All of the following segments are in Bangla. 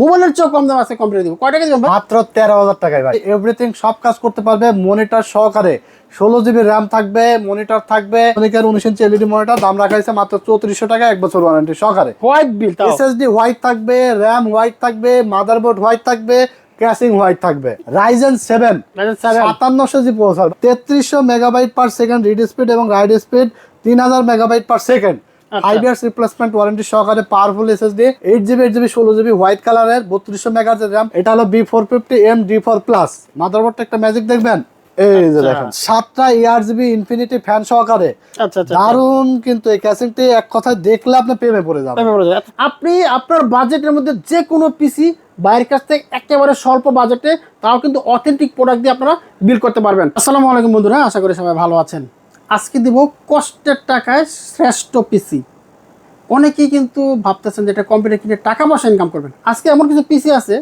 মোবাইলের চেয়েও কম দাম আছে কম্পিউটার দিব কয় টাকা মাত্র তেরো হাজার টাকায় ভাই। এভরিথিং সব কাজ করতে পারবে মনিটর সহকারে। ষোলো জিবি র্যাম থাকবে মনিটর থাকবে। অনেকের উনিশ ইঞ্চি এলইডি মনিটর দাম রাখা হয়েছে মাত্র চৌত্রিশশো টাকা এক বছর ওয়ারেন্টি সহকারে। হোয়াইট বিল এসএসডি হোয়াইট থাকবে র্যাম হোয়াইট থাকবে মাদারবোর্ড হোয়াইট থাকবে ক্যাসিং হোয়াইট থাকবে। রাইজেন সেভেন Ryzen 7 সাতান্নশো জি প্রসেসর তেত্রিশশো megabyte per second read speed এবং রাইড স্পিড তিন হাজার megabyte per second. Five years replacement warranty সহকারে powerful SSD eight GB eight GB ষোলো জিবি হোয়াইট কালারের বত্রিশশো র্যাম এটা হলো B four fifty M D four plus মাদারবোর্ডটা একটা ম্যাজিক দেখবেন? এই যে আচ্ছা। দেখেন সাতটা ইনফিনিটি ফ্যান সহকারে। আচ্ছা আচ্ছা কিন্তু এই ক্যাসিংটি এক কথায় দেখলে আপনি প্রেমে পড়ে যাবেন। আপনি আপনার বাজেটের মধ্যে যে কোনো পিসি বাইরের কাছ থেকে একেবারে স্বল্প বাজেটে তাও কিন্তু অথেন্টিক প্রোডাক্ট দিয়ে আপনারা বিল করতে পারবেন। আসসালামু আলাইকুম বন্ধুরা আশা করি সবাই ভালো আছেন। আজকে দিব কষ্টের টাকায় শ্রেষ্ঠ পিসি অনেকেই কিন্তু ভাবতেছেন যে এটা কম্পিউটার কিনে টাকা পয়সা ইনকাম করবেন। আজকে এমন কিছু পিসি আছে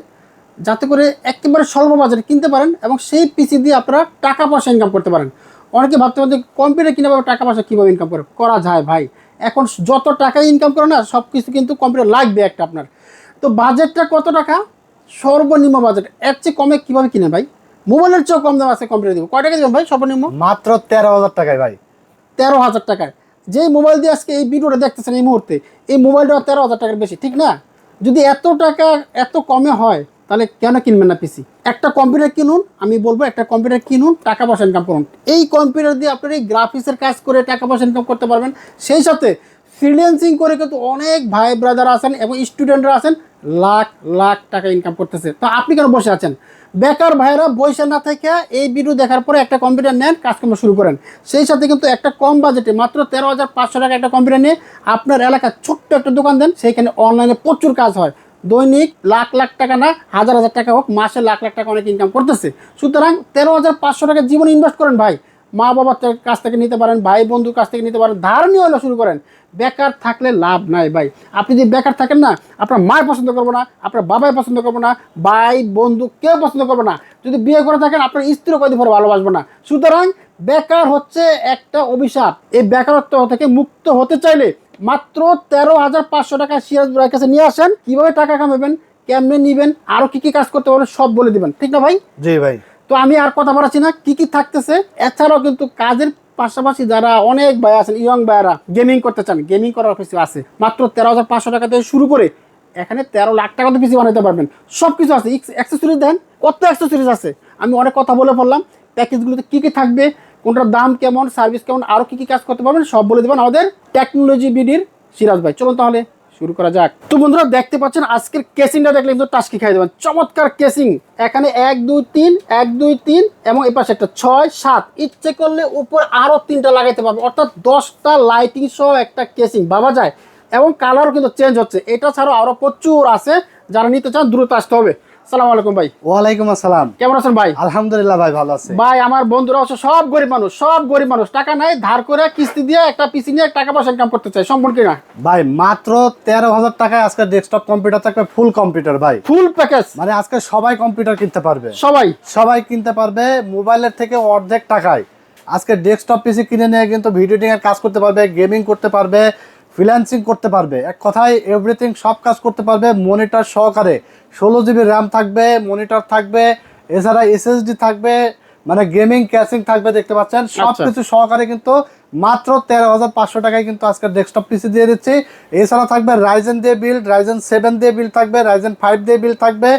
যাতে করে একেবারে স্বল্প বাজারে কিনতে পারেন এবং সেই পিসি দিয়ে আপনারা টাকা পয়সা ইনকাম করতে পারেন। অনেকে ভাবতে পারেন যে কম্পিউটার কিনে পাবে টাকা পয়সা কীভাবে ইনকাম করে করা যায় ভাই। এখন যত টাকা ইনকাম করে না সব কিছু কিন্তু কম্পিউটার লাগবে একটা আপনার। তো বাজেটটা কত টাকা? সর্বনিম্ন বাজেট এর চেয়ে কমে কীভাবে কিনে ভাই? মোবাইলের চেয়েও কম দাম আছে কম্পিউটার দিব। কয় টাকা দেবেন ভাই সর্বনিম্ন? মাত্র তেরো হাজার টাকায় ভাই। তেরো হাজার টাকায়। যেই মোবাইল দিয়ে আজকে এই ভিডিওটা দেখতেছেন এই মুহূর্তে এই মোবাইলটা তেরো হাজার টাকার বেশি ঠিক না? যদি এত টাকা এত কমে হয় তাহলে কেন কিনবেন না পিসি একটা কম্পিউটার কিনুন আমি বলব একটা কম্পিউটার কিনুন টাকা পয়সা ইনকাম করুন। এই কম্পিউটার দিয়ে আপনার এই গ্রাফিক্সের কাজ করে টাকা পয়সা ইনকাম করতে পারবেন। সেই সাথে ফ্রিল্যান্সিং করে কিন্তু অনেক ভাই ব্রাদার আছেন এবং স্টুডেন্টরা আছেন। লাখ লাখ টাকা ইনকাম করতেছে। তো আপনি কেন বসে আছেন? বেকার ভাইরা বসে না থেকে এই ভিডিও দেখার পরে একটা কম্পিউটার নেন, কাজকর্ম শুরু করেন। সেই সাথে কিন্তু একটা কম বাজেটে মাত্র তেরো হাজার পাঁচশো টাকা একটা কম্পিউটার নিয়ে আপনার এলাকার ছোট্ট একটা দোকান দেন, সেইখানে অনলাইনে প্রচুর কাজ হয়। দৈনিক লাখ লাখ টাকা না, হাজার হাজার টাকা হোক, মাসে লাখ লাখ টাকা অনেক ইনকাম করতেছে। সুতরাং তেরো হাজার পাঁচশো টাকা জীবনে ইনভেস্ট করেন ভাই। মা বাবার কাছ থেকে নিতে পারেন ভাই বন্ধুর কাছ থেকে নিতে পারেন, ধার নিয়ে শুরু করেন। বেকার থাকলে লাভ নাই ভাই। আপনি যদি বেকার থাকেন না আপনার মায় পছন্দ করব না আপনার বাবাই পছন্দ করব না ভাই বন্ধু কেউ পছন্দ করবে না। যদি বিয়ে করে থাকেন আপনার স্ত্রী কদিন পরে ভালোবাসবো না। সুতরাং বেকার হচ্ছে একটা অভিশাপ। এই বেকারত্ব থেকে মুক্ত হতে চাইলে মাত্র তেরো হাজার পাঁচশো টাকা সিরাজ কাছে নিয়ে আসেন। কীভাবে টাকা কামাবেন কেমনে নিবেন আরও কি কি কাজ করতে পারবেন সব বলে দিবেন। ঠিক না ভাই? জি ভাই। তো আমি আর কথা বাড়াচ্ছি না কি কি থাকতেছে। এছাড়াও কিন্তু কাজের পাশাপাশি যারা অনেক ভাই আছেন ইয়ং ভাইয়ারা গেমিং করতে চান গেমিং করার অফিস আছে, মাত্র তেরো হাজার পাঁচশো টাকা থেকে শুরু করে এখানে তেরো লাখ টাকা তো পিসি বানাতে পারবেন। সব কিছু আছে অ্যাক্সেসরিজ দেন, কত অ্যাক্সেসরিজ আছে? আমি অনেক কথা বলে পড়লাম প্যাকেজগুলোতে কী কী থাকবে, কোনটার দাম কেমন সার্ভিস কেমন আরও কী কী কাজ করতে পারবেন, সব বলে দেবেন আমাদের টেকনোলজি বিডির সিরাজ ভাই। চলুন তাহলে শুরু করা যাক। তো বন্ধুরা, দেখতে পাচ্ছেন আজকের কেসিংটা দেখলে কিন্তু টাস্কি খাই দেবেন। চমৎকার কেসিং। এখানে এক, দুই, তিন, এক, দুই, তিন এবং এপাশে পাশে একটা ছয়, সাত। ইচ্ছে করলে উপর আরও তিনটা লাগাইতে পারবে। অর্থাৎ দশটা লাইটিং সহ একটা কেসিং বাবা যায়। এবং কালারও কিন্তু চেঞ্জ হচ্ছে। এটা ছাড়াও আরও প্রচুর আছে। যারা নিতে চান, দ্রুত আসতে হবে। সালাম আলাইকুম ভাই। ওয়ালাইকুম আসসালাম। কেমন আছেন ভাই? আলহামদুলিল্লাহ ভাই ভালো আছে। ভাই আমার বন্ধুরা হচ্ছে সব গরিব মানুষ সব গরিব মানুষ। টাকা নাই ধার করে কিস্তি দিয়ে একটা পিসি নিয়ে টাকা পয়সা ইনকাম করতে চাই। সম্পূর্ণ কিনা ভাই মাত্র তেরো হাজার টাকায় আজকে ডেস্কটপ কম্পিউটার থাকবে ফুল কম্পিউটার ভাই। ফুল প্যাকেজ মানে আজকে সবাই কম্পিউটার কিনতে পারবে। সবাই। সবাই কিনতে পারবে মোবাইলের থেকে অর্ধেক টাকায়। আজকে ডেস্কটপ পিসি কিনে নিয়ে কিন্তু ভিডিও এর কাজ করতে পারবে গেমিং করতে পারবে ফ্রিল্যান্সিং করতে পারবে। এক কথায় এভরিথিং সব কাজ করতে পারবে। মনিটর সহকারে। ষোলো জিবি র্যাম থাকবে মনিটর থাকবে এছাড়া এসএসডি থাকবে মানে গেমিং ক্যাসিং থাকবে দেখতে পাচ্ছেন। সব আচ্ছা। কিছু সহকারে কিন্তু মাত্র তেরো হাজার পাঁচশো টাকায় কিন্তু আজকে ডেস্কটপ পিসি দিয়ে দিচ্ছি। এছাড়া থাকবে রাইজেন দিয়ে বিল্ড রাইজেন সেভেন দিয়ে বিল্ড থাকবে রাইজেন ফাইভ দিয়ে বিল্ড থাকবে।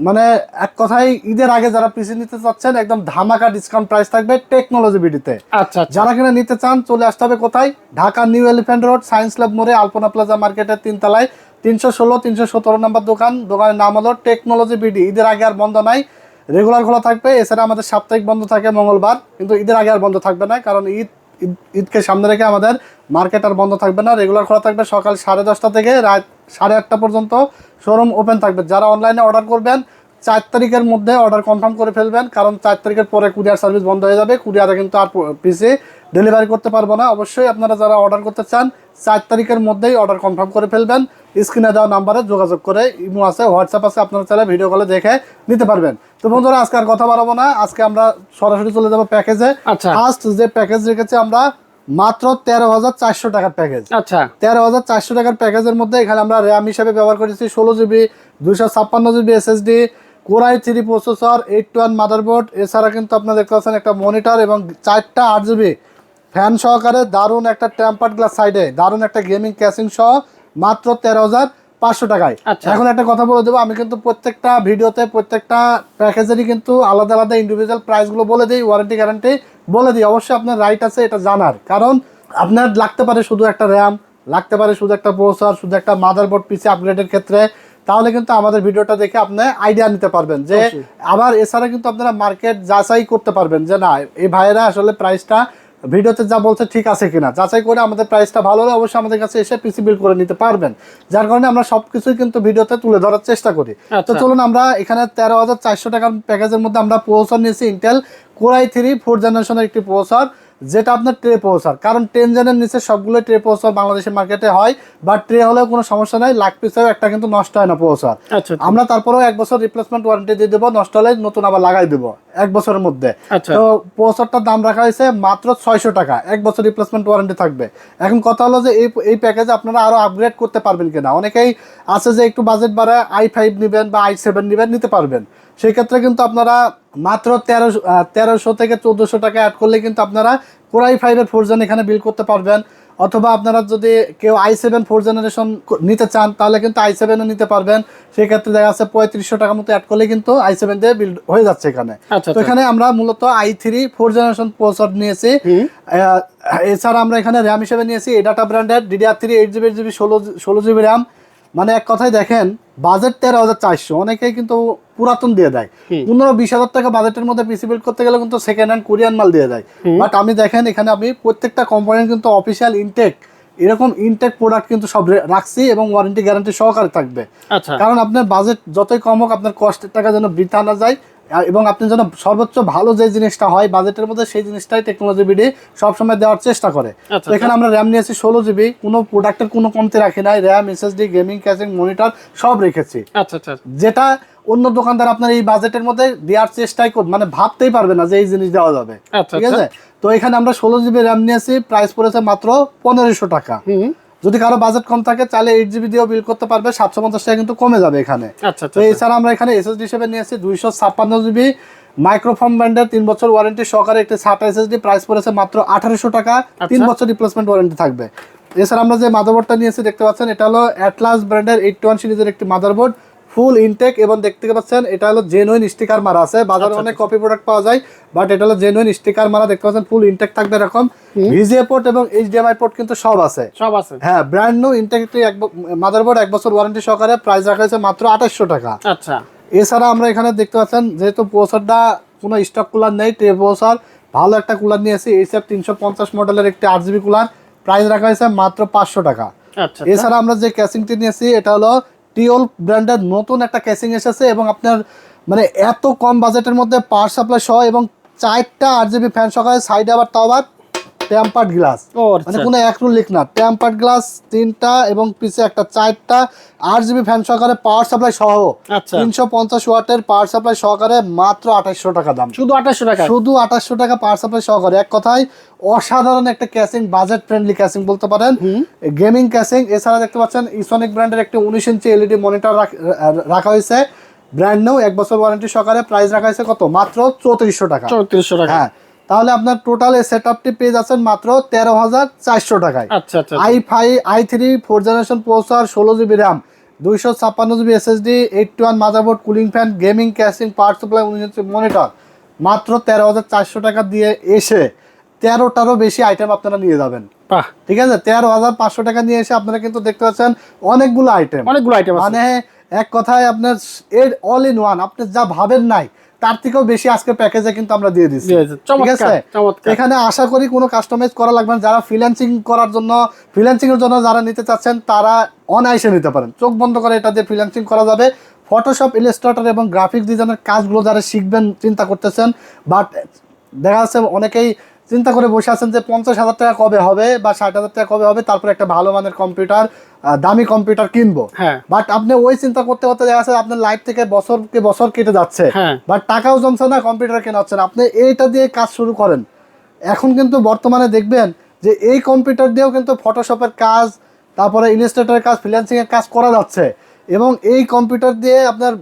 মানে এক কথায় ঈদের আগে যারা পিসি নিতে চাচ্ছেন একদম ধামাকা ডিসকাউন্ট প্রাইস থাকবে টেকনোলজি বিডিতে আচ্ছা আচ্ছা। যারা কিনা নিতে চান চলে আসতে হবে কোথায়? Dhaka New Elephant Road Science Lab মোড়ে আলপনা প্লাজা মার্কেটের তিনতলায়। তিনশো ষোলো তিনশো সতেরো নম্বর দোকান। দোকানের নাম হলো টেকনোলজি বিডি ঈদের আগে আর বন্ধ নাই। রেগুলার খোলা থাকবে। এছাড়া আমাদের সাপ্তাহিক বন্ধ থাকে মঙ্গলবার। কিন্তু ঈদের আগে আর বন্ধ থাকবে না কারণ ঈদ ঈদ- ঈদকে সামনে রেখে আমাদের মার্কেট আর বন্ধ থাকবে না। রেগুলার খোলা থাকবে সকাল সাড়ে দশটা থেকে রাত সাড়ে আটটা পর্যন্ত শোরুম ওপেন থাকবে। যারা অনলাইনে অর্ডার করবেন চার তারিখের মধ্যে অর্ডার কনফার্ম করে ফেলবেন কারণ চার তারিখের পরে কুরিয়ার সার্ভিস বন্ধ হয়ে যাবে। কুরিয়ারে কিন্তু আর পিসে ডেলিভারি করতে পারব না। অবশ্যই আপনারা যারা অর্ডার করতে চান চার তারিখের মধ্যেই অর্ডার কনফার্ম করে ফেলবেন। স্ক্রিনে দেওয়া নাম্বারে যোগাযোগ করে ইমো আছে হোয়াটসঅ্যাপ আছে আপনারা চাইলে ভিডিও কলে দেখে নিতে পারবেন। তো বন্ধুরা আজকে আর কথা বাড়াবো না। আজকে আমরা সরাসরি চলে যাব প্যাকেজে আচ্ছা। ফার্স্ট যে প্যাকেজ রেখেছি আমরা মাত্র তেরো হাজার চারশো টাকার প্যাকেজ আচ্ছা। তেরো হাজার চারশো টাকার প্যাকেজের মধ্যে এখানে আমরা র্যাম হিসাবে ব্যবহার করেছি ষোলো জিবি দুশো ছাপ্পান্ন GB SSD Core i three processor eight two one motherboard এছাড়া কিন্তু আপনারা দেখতে পাচ্ছেন একটা মনিটর এবং চারটা আট জিবি ফ্যান সহকারে দারুণ একটা ট্যাম্পার গ্লাস সাইডে দারুণ একটা গেমিং ক্যাশিং সহ মাত্র তেরো হাজার পাঁচশো টাকায়। আচ্ছা। এখন একটা কথা বলে দেবো আমি কিন্তু প্রত্যেকটা ভিডিওতে প্রত্যেকটা প্যাকেজেরই কিন্তু আলাদা আলাদা ইন্ডিভিজুয়াল প্রাইসগুলো বলে দিই ওয়ারেন্টি গ্যারান্টি বলে দিই। অবশ্যই আপনার রাইট আছে এটা জানার। কারণ আপনার লাগতে পারে শুধু একটা র্যাম লাগতে পারে শুধু একটা প্রসেসর শুধু একটা মাদারবোর্ড পিসি আপগ্রেডের ক্ষেত্রে। তাহলে কিন্তু আমাদের ভিডিওটা দেখে আপনি আইডিয়া নিতে পারবেন যে আবার এছাড়া কিন্তু আপনারা মার্কেট যাচাই করতে পারবেন যে না এই ভাইয়েরা আসলে প্রাইসটা ভিডিওতে যা বলছে ঠিক আছে কিনা। যাচাই করে আমাদের প্রাইসটা ভালো হলে অবশ্যই আমাদের কাছে এসে পিসি বিল করে নিতে পারবেন। যার কারণে আমরা সবকিছুই কিন্তু ভিডিওতে তুলে ধরার চেষ্টা করি। তো আচ্ছা। চলুন আমরা এখানে তেরো হাজার চারশো টাকার প্যাকেজের মধ্যে আমরা প্রসেসর নিয়েছি ইন্টেল কোরআই থ্রি ফোর জেনারেশনের একটি প্রসেসর যেটা আপনার ট্রে প্রসেসর। কারণ টেন জেনের নিচে সবগুলো ট্রে প্রসেসর বাংলাদেশের মার্কেটে হয় বা ট্রে হলেও কোনো সমস্যা নাই লাখ পিসেও একটা কিন্তু নষ্ট হয় না প্রসেসর। আচ্ছা আমরা তারপরেও এক বছর রিপ্লেসমেন্ট ওয়ারেন্টি দিয়ে দেবো নষ্ট হলে নতুন আবার লাগাই দেবো এক বছরের মধ্যে। আচ্ছা। তো প্রসেসরটার দাম রাখা হয়েছে মাত্র ছয়শো টাকা এক বছর রিপ্লেসমেন্ট ওয়ারেন্টি থাকবে। এখন কথা হলো যে এই এই প্যাকেজে আপনারা আরও আপগ্রেড করতে পারবেন কিনা? অনেকেই আছে যে একটু বাজেট বাড়ায় আই ফাইভ নেবেন বা আই সেভেন নেবেন নিতে পারবেন। সেই ক্ষেত্রে কিন্তু আপনারা মাত্র তেরোশো তেরোশো থেকে চোদ্দোশো টাকা অ্যাড করলে কিন্তু আপনারা কোরাই ফাইভের ফোরজেন এখানে বিল করতে পারবেন। অথবা আপনারা যদি কেউ আই সেভেন ফোর জেনারেশন নিতে চান তাহলে কিন্তু আই সেভেনও নিতে পারবেন। সেই ক্ষেত্রে দেখা যাচ্ছে পঁয়ত্রিশশো টাকা মতো অ্যাড করলে কিন্তু আই সেভেন দিয়ে বিল হয়ে যাচ্ছে এখানে। আচ্ছা, তো এখানে আমরা মূলত I three four generation processor নিয়েছি। এছাড়া আমরা এখানে র্যাম হিসেবে নিয়েছি। এডাটা ব্র্যান্ডের DDR three eight GB GB ষোলো ষোলো জিবি র্যাম মানে এক কথায় দেখেন বাজেট তেরো হাজার চারশো। অনেকেই কিন্তু পুরাতন দিয়ে দেয়। পনেরো বিশ হাজার টাকা বাজেটের মধ্যে পিসি বিল্ড করতে গেলে কিন্তু সেকেন্ড হ্যান্ড কোরিয়ান মাল দিয়ে দেয়। বাট আমি দেখেন এখানে আমি প্রত্যেকটা কোম্পানির কিন্তু অফিসিয়াল ইনটেক এরকম ইনটেক প্রোডাক্ট কিন্তু সব রাখছি এবং ওয়ারেন্টি গ্যারান্টি সহকারে থাকবে। আচ্ছা। কারণ আপনার বাজেট যতই কম হোক আপনার কষ্টের টাকা যেন বৃথা না যায় এবং আপনি যেন সর্বোচ্চ ভালো যে জিনিসটা হয় বাজেটের মধ্যে সেই জিনিসটাই টেকনোলজি বিডি সবসময় দেওয়ার চেষ্টা করে। আচ্ছা, এখানে আমরা র্যাম নিয়েছি ষোলো জিবি কোনো প্রোডাক্টের কোনো কমতি রাখি নাই। RAM SSD gaming casing monitor সব রেখেছি। আচ্ছা আচ্ছা যেটা অন্য দোকানদার আপনার এই বাজেটের মধ্যে দেওয়ার চেষ্টাই কর মানে ভাবতেই পারবে না যে এই জিনিস দেওয়া যাবে। আচ্ছা, ঠিক আছে? তো এখানে আমরা ষোলো জিবি র্যাম নিয়েছি প্রাইস পড়েছে মাত্র পনেরোশো টাকা। যদি কারও বাজেট কম থাকে তাহলে এইট জিবি দিয়েও বিল করতে পারবে সাতশো পঞ্চাশ টাকা কিন্তু কমে যাবে এখানে। আচ্ছা তো আচ্ছা। এছাড়া আমরা এখানে এসএসডি হিসেবে নিয়ে নিয়েছি দুইশো ছাপ্পান্ন জিবি মাইক্রোফোন ব্র্যান্ডের তিন বছর ওয়ারেন্টি সহকারে একটি সাটা এসএসডি প্রাইস পড়েছে মাত্র আঠারোশো টাকা তিন আচ্ছা। বছর রিপ্লেসমেন্ট ওয়ারেন্টি থাকবে। এছাড়া আমরা যে মাদারবোর্ডটা নিয়েছি দেখতে পাচ্ছেন এটা হলো অ্যাটলাস ব্র্যান্ডের এইট ওয়ান সিরিজের একটি মাদারবোর্ড ফুল ইনটেক এবং দেখতে পাচ্ছেন এটা হলো জেনুইন স্টিকার মারা আছে। বাজারে আচ্ছা, অনেক কপি প্রোডাক্ট পাওয়া যায় বাট এটা হলো জেনুইন স্টিকার মারা দেখতে পাচ্ছেন ফুল ইনটেক থাকবে এরকম। ভিজিএ পোর্ট এবং এইচডিএমআই পোর্ট কিন্তু সব আছে। সব আছে। হ্যাঁ ব্র্যান্ড নিউ ইন্টেগ্রিটি এক মাদারবোর্ড এক বছর ওয়ারেন্টি সহকারে প্রাইস রাখা হয়েছে মাত্র আঠাশশো টাকা। আচ্ছা। এছাড়া আমরা এখানে দেখতে পাচ্ছেন যেহেতু প্রসেসরটা কোনো স্টক কুলার নেই ট্রে প্রসেসর ভালো একটা কুলার নিয়েছি এইচএফ তিনশো পঞ্চাশ মডেলের একটি আট জিবি কুলার প্রাইস রাখা হয়েছে মাত্র পাঁচশো টাকা। আচ্ছা এছাড়া আমরা যে ক্যাসিংটি নিয়েছি এটা হলো টিওল ব্র্যান্ডের নতুন একটা ক্যাসিং এসেছে এবং আপনার মানে এত কম বাজেটের মধ্যে পাওয়ার সাপ্লাই সহ এবং চারটা আর জিবি ফ্যান সহ সাইডে আবার তাও আবার টেম্পার্ড গ্লাস ও মানে আচ্ছা কোনো এক রুল লিখ না। টেম্পার্ড গ্লাস তিনটা এবং পিছে একটা চারটা আট জিবি ফ্যান সহকারে পাওয়ার সাপ্লাই সহ। আচ্ছা। তিনশো পঞ্চাশ ওয়াটের পাওয়ার সাপ্লাই সহকারে মাত্র আঠাশশো টাকা দাম। শুধু আঠাশশো টাকা? শুধু আঠাশশো টাকা পাওয়ার সাপ্লাই সহকারে। এক কথায় অসাধারণ একটা ক্যাসিং বাজেট ফ্রেন্ডলি ক্যাসিং বলতে পারেন। গেমিং ক্যাসিং এছাড়া দেখতে পাচ্ছেন ইসনিক ব্র্যান্ডের একটি উনিশ ইঞ্চি এলইডি মনিটর রাখা হয়েছে। ব্র্যান্ড নিউ এক বছর ওয়ারেন্টি সহকারে প্রাইস রাখা হয়েছে কত? মাত্র চৌত্রিশশো টাকা। চৌত্রিশশো টাকা। হ্যাঁ। তাহলে আপনার টোটাল এই সেট আপটি পেয়ে যাচ্ছেন মাত্র তেরো হাজার চারশো টাকায়। আচ্ছা আচ্ছা I five I three four generation processor ষোলো জিবি র্যাম দুইশো ছাপ্পান্ন GB SSD eight two one motherboard cooling fan gaming casing power supply উনিশ মনিটর মাত্র তেরো হাজার চারশো টাকা দিয়ে এসে তেরোটারও বেশি আইটেম আপনারা নিয়ে যাবেন। ঠিক আছে? তেরো হাজার পাঁচশো টাকা নিয়ে এসে আপনারা কিন্তু দেখতে পাচ্ছেন অনেকগুলো আইটেম অনেকগুলো আইটেম মানে এক কথায় আপনার এর অল ইন ওয়ান আপনি যা ভাবেন নাই তার থেকেও বেশি আজকে প্যাকেজে কিন্তু আমরা দিয়ে দিচ্ছি ঠিক আছে? এখানে আশা করি কোনো কাস্টমাইজ করা লাগবে না। যারা ফ্রিল্যান্সিং করার জন্য ফ্রিল্যান্সিং এর জন্য যারা নিতে চাচ্ছেন তারা অনায়াসে নিতে পারেন। চোখ বন্ধ করে এটা দিয়ে ফ্রিল্যান্সিং করা যাবে। ফটোশপ ইলাস্ট্রেটর এবং গ্রাফিক ডিজাইনের কাজগুলো যারা শিখবেন চিন্তা করতেছেন বাট দেখা যাচ্ছে অনেকেই চিন্তা করে বসে আছেন যে পঞ্চাশ হাজার টাকা কবে হবে বা ষাট হাজার টাকা কবে হবে তারপরে একটা ভালো মানের কম্পিউটার দামি কম্পিউটার কিনবো। হ্যাঁ। বাট আপনি ওই চিন্তা করতে করতে দেখা যাচ্ছে আপনার লাইফ থেকে বছরকে বছর কেটে যাচ্ছে। হ্যাঁ। বাট টাকাও জমছে না কম্পিউটার কেনা হচ্ছে না। আপনি এইটা দিয়ে কাজ শুরু করেন। এখন কিন্তু বর্তমানে দেখবেন যে এই কম্পিউটার দিয়েও কিন্তু ফটোশপের কাজ তারপরে ইলাস্ট্রেটরের কাজ ফ্রিল্যান্সিং এর কাজ করা যাচ্ছে। এবং এই কম্পিউটার দিয়ে আপনার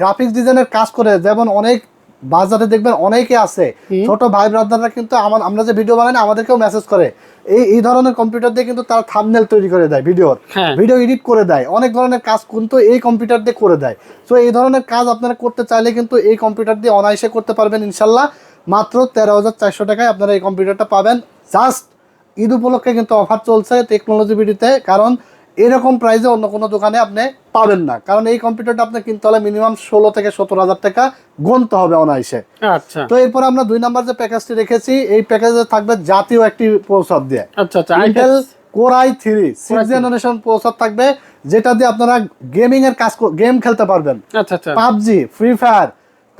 গ্রাফিক্স ডিজাইনের কাজ করে যেমন অনেক বাজারে দেখবেন অনেকে আছে ছোট ভাই ব্রাদাররা কিন্তু আমার আমরা যে ভিডিও বানাই না, আমাদেরকেও মেসেজ করে। এই এই ধরনের কম্পিউটার দিয়ে কিন্তু তারা থাম্বনেল তৈরি করে দেয় ভিডিওর। হ্যাঁ। ভিডিও এডিট করে দেয়। অনেক ধরনের কাজ কিন্তু এই কম্পিউটার দিয়ে করে দেয়। তো এই ধরনের কাজ আপনারা করতে চাইলে কিন্তু এই কম্পিউটার দিয়ে অনায়াসে করতে পারবেন ইনশাল্লাহ। মাত্র তেরো হাজার চারশো টাকায় আপনারা এই কম্পিউটারটা পাবেন। জাস্ট ঈদ উপলক্ষে কিন্তু অফার চলছে টেকনোলজি বিডিতে কারণ এরকম প্রাইসে অন্য কোনো দোকানে আপনি পাবেন না। কারণ এই কম্পিউটারটা আপনি কিনতে হলে মিনিমাম ষোলো থেকে সতেরো হাজার টাকা গুনতে হবে অনায়াসে। আচ্ছা। তো এরপর আমরা দুই নাম্বার যে প্যাকেজটি রেখেছি এই প্যাকেজে থাকবে জাতীয় একটি প্রসাদ দিয়ে। আচ্ছা আচ্ছা Intel Core i three six generation processor থাকবে যেটা দিয়ে আপনারা গেমিং এর কাজ গেম খেলতে পারবেন। আচ্ছা আচ্ছা। পাবজি ফ্রি ফায়ার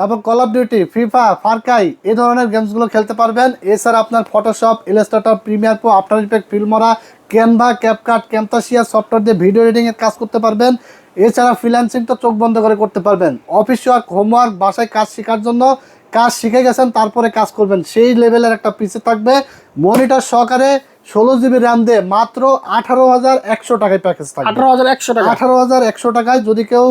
তারপর call of duty FIFA Far Cry এই ধরনের গেমসগুলো খেলতে পারবেন। এছাড়া আপনার Photoshop Illustrator Premiere Pro After Effect Filmora Canva CapCut Camtasia software দিয়ে ভিডিও এডিটিং এর কাজ করতে পারবেন। এছাড়া ফ্রিল্যান্সিং তো চোখ বন্ধ করে করতে পারবেন। অফিস ওয়ার্ক হোমওয়ার্ক বাসায় কাজ শেখার জন্য কাজ শিখে গেছেন তারপরে কাজ করবেন। সেই লেভেলের একটা পিসি থাকবে। মনিটর সহকারে ষোলো জিবি র্যাম দিয়ে মাত্র আঠারো হাজার একশো টাকায় প্যাকেজ থাকবে। আঠারো হাজার একশো টাকা। আঠারো হাজার একশো টাকায় যদি কেউ